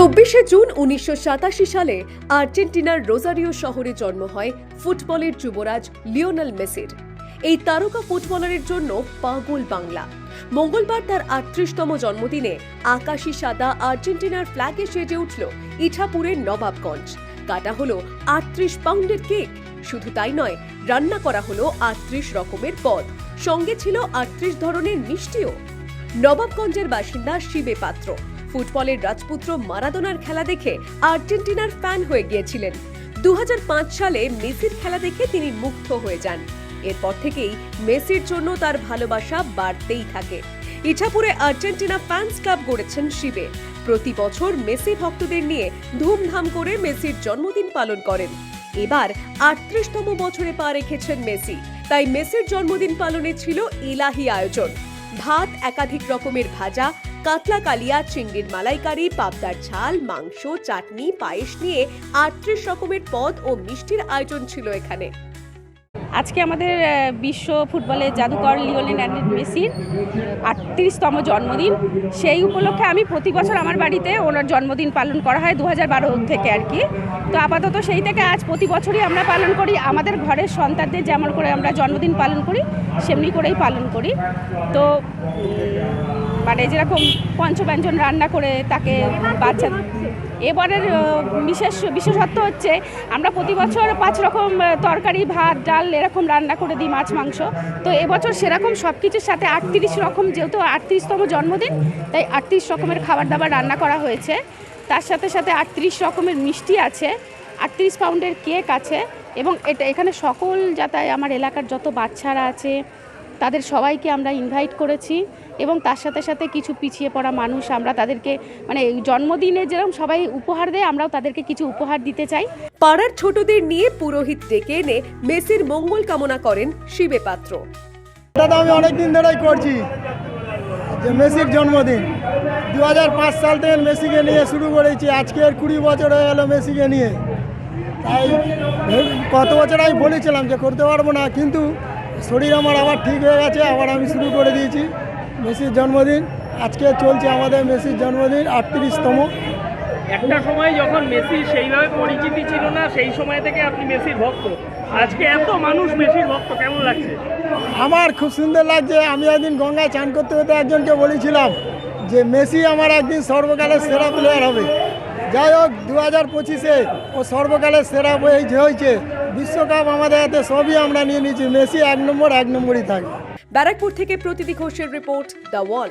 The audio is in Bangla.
চব্বিশে জুন উনিশশো সাতাশি সালে আর্জেন্টিনার রোজারিও শহরে জন্ম হয় ফুটবলের যুবরাজ লিওনেল মেসির। এই তারকা ফুটবলারের জন্য পাগল বাংলা। মঙ্গলবার তার আটত্রিশতম জন্মদিনে আকাশি সাদা আর্জেন্টিনার ফ্ল্যাগে সেজে উঠল ইঠাপুরের নবাবগঞ্জ। কাটা হলো আটত্রিশ পাউন্ডের কেক। শুধু তাই নয়, রান্না করা হলো আটত্রিশ রকমের পদ। সঙ্গে ছিল আটত্রিশ ধরনের মিষ্টিও। নবাবগঞ্জের বাসিন্দা শিবে পাত্র। ফুটবলের রাজপুত্র মারাদোনার খেলা দেখে আর্জেন্টিনার ফ্যান হয়ে গিয়েছিলেন। দু সালে মেসির খেলা দেখে তিনি মুগ্ধ হয়ে যান। এরপর থেকেই মেসির জন্য তার ভালোবাসা বাড়তেই থাকে। ইছাপুরে আর্জেন্টিনা ফ্যান্স ক্লাব গড়েছেন শিবে। প্রতি বছর মেসি ভক্তদের নিয়ে ধুমধাম করে মেসির জন্মদিন পালন করেন। এবার আটত্রিশতম বছরে পা রেখেছেন মেসি। তাই মেসির জন্মদিন পালনে ছিল ইলাহি আয়োজন। ভাত একাধিক রকমের ভাজা কাতলা কালিয়া চিংড়ির মালাইকারি, পাবদার ঝাল, মাংস, চাটনি, পায়েস নিয়ে আটত্রিশ রকমের পদ ও মিষ্টির আয়োজন ছিল এখানে। আজকে আমাদের বিশ্ব ফুটবলের জাদুকর লিওনেল অ্যান্ড্রেড মেসির আটত্রিশতম জন্মদিন। সেই উপলক্ষে আমি প্রতি বছর আমার বাড়িতে ওনার জন্মদিন পালন করা হয় দু হাজার বারো থেকে আর কি। তো আপাতত সেই থেকে আজ প্রতি বছরই আমরা পালন করি। আমাদের ঘরের সন্তানদের যেমন করে আমরা জন্মদিন পালন করি, সেমনি করেই পালন করি। তো মানে যেরকম পঞ্চব্যঞ্জন রান্না করে তাকে বাচ্চা এবারের বিশেষ, বিশেষত্ব হচ্ছে আমরা প্রতি বছর পাঁচ রকম তরকারি, ভাত, ডাল এরকম রান্না করে দিই মাছ, মাংস। তো এবছর সেরকম সব কিছুর সাথে আটত্রিশ রকম, যেহেতু আটত্রিশতম জন্মদিন, তাই আটত্রিশ রকমের খাবার দাবার রান্না করা হয়েছে। তার সাথে সাথে আটত্রিশ রকমের মিষ্টি আছে, আটত্রিশ পাউন্ডের কেক আছে এবং এটা, এখানে সকল যাতে আমার এলাকার যত বাচ্চারা আছে তাদের সবাইকে আমরা ইনভাইট করেছি এবং তার সাথে সাথে কিছু পিছিয়ে পড়া মানুষ আমরা তাদেরকে মানে এই জন্মদিনে যেরকম সবাই উপহার দেয় আমরাও তাদেরকে কিছু উপহার দিতে চাই। পাড়ার ছোটদের নিয়ে পুরোহিত ডেকে এনে মেসির মঙ্গল কামনা করেন শিবে পাত্র। এটা তো আমি অনেক দিন ধরেই করছি যে মেসির জন্মদিন। দু হাজার পাঁচ সাল থেকে মেসিকে নিয়ে শুরু করেছি আজকের কুড়ি বছর হয়ে গেল মেসিকে নিয়ে। তাই কত বছর আমি বলেছিলাম যে করতে পারব না কিন্তু শরীর আমার আবার ঠিক হয়ে গেছে আবার আমি শুরু করে দিয়েছি মেসির জন্মদিন। আজকে চলছে আমাদের মেসির জন্মদিন আটত্রিশতম। একটা সময় যখন মেসি সেইভাবে পরিচিতি ছিল না সেই সময় থেকে আপনি মেসির ভক্ত। আজকে এত মানুষ মেসির ভক্ত কেমন লাগছে? আমার খুব সুন্দর লাগছে আমি একদিন গঙ্গায় চান করতে করতে একজনকে বলেছিলাম যে মেসি আমার একদিন সর্বকালের সেরা প্লেয়ার হবে। যাই হোক দু হাজার পঁচিশে ও সর্বকালের সেরা বই যে হয়েছে। বিশ্বকাপ আমাদের হাতে সবই আমরা নিয়ে নিয়েছি। মেসি এক নম্বর, এক নম্বরই থাকে। ব্যারাকপুর থেকে প্রতিদি ঘোষের রিপোর্ট দ্য ওয়াল